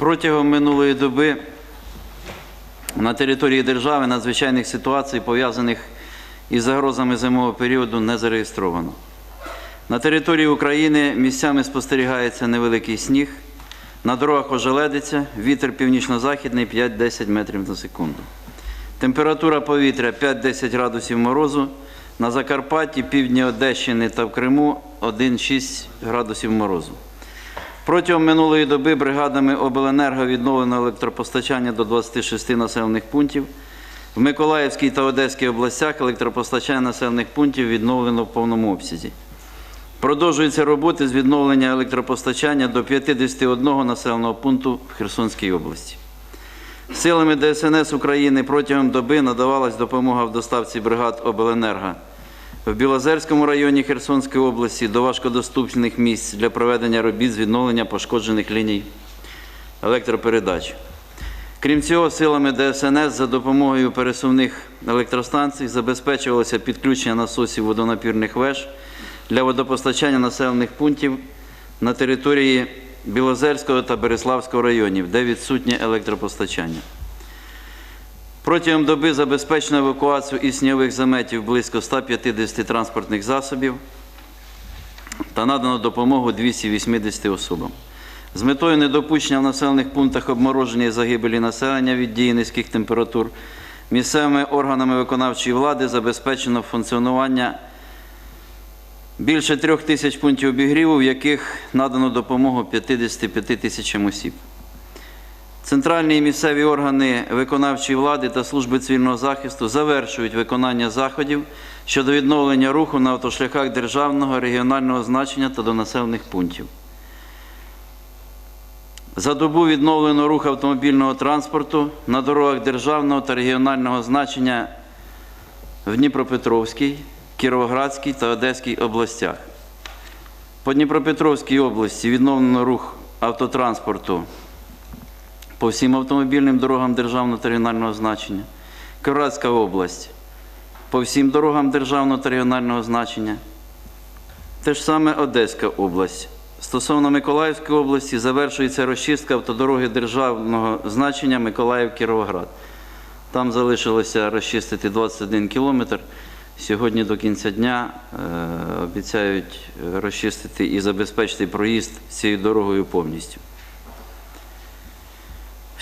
Протягом минулої доби на території держави надзвичайних ситуацій, пов'язаних із загрозами зимового періоду, не зареєстровано. На території України місцями спостерігається невеликий сніг, на дорогах ожеледиться, вітер північно-західний 5-10 метрів на секунду. Температура повітря 5-10 градусів морозу, на Закарпатті, півдні Одещини та в Криму 1-6 градусів морозу. Протягом минулої доби бригадами обленерго відновлено електропостачання до 26 населених пунктів. В Миколаївській та Одеській областях електропостачання населених пунктів відновлено в повному обсязі. Продовжуються роботи з відновлення електропостачання до 51 населеного пункту в Херсонській області. Силами ДСНС України протягом доби надавалась допомога в доставці бригад обленерго в Білозерському районі Херсонської області до важкодоступних місць для проведення робіт з відновлення пошкоджених ліній електропередач. Крім цього, силами ДСНС за допомогою пересувних електростанцій забезпечувалося підключення насосів водонапірних веж для водопостачання населених пунктів на території Білозерського та Береславського районів, де відсутнє електропостачання. Протягом доби забезпечено евакуацію із снігових заметів близько 150 транспортних засобів та надано допомогу 280 особам. З метою недопущення в населених пунктах обмороження і загибелі населення від дії низьких температур місцевими органами виконавчої влади забезпечено функціонування більше трьох тисяч пунктів обігріву, в яких надано допомогу 55 тисячам осіб. Центральні і місцеві органи виконавчої влади та служби цивільного захисту завершують виконання заходів щодо відновлення руху на автошляхах державного регіонального значення та до населених пунктів. За добу відновлено рух автомобільного транспорту на дорогах державного та регіонального значення в Дніпропетровській, Кіровоградській та Одеській областях. По Дніпропетровській області відновлено рух автотранспорту по всім автомобільним дорогам державного та регіонального значення. Кіровоградська область по всім дорогам державного та регіонального значення. Те ж саме Одеська область. Стосовно Миколаївської області завершується розчистка автодороги державного значення Миколаїв-Кіровоград. Там залишилося розчистити 21 кілометр. Сьогодні до кінця дня е, обіцяють розчистити і забезпечити проїзд цією дорогою повністю.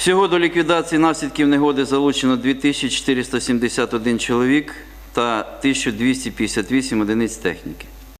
Всього до ліквідації наслідків негоди залучено 2471 чоловік та 1258 одиниць техніки.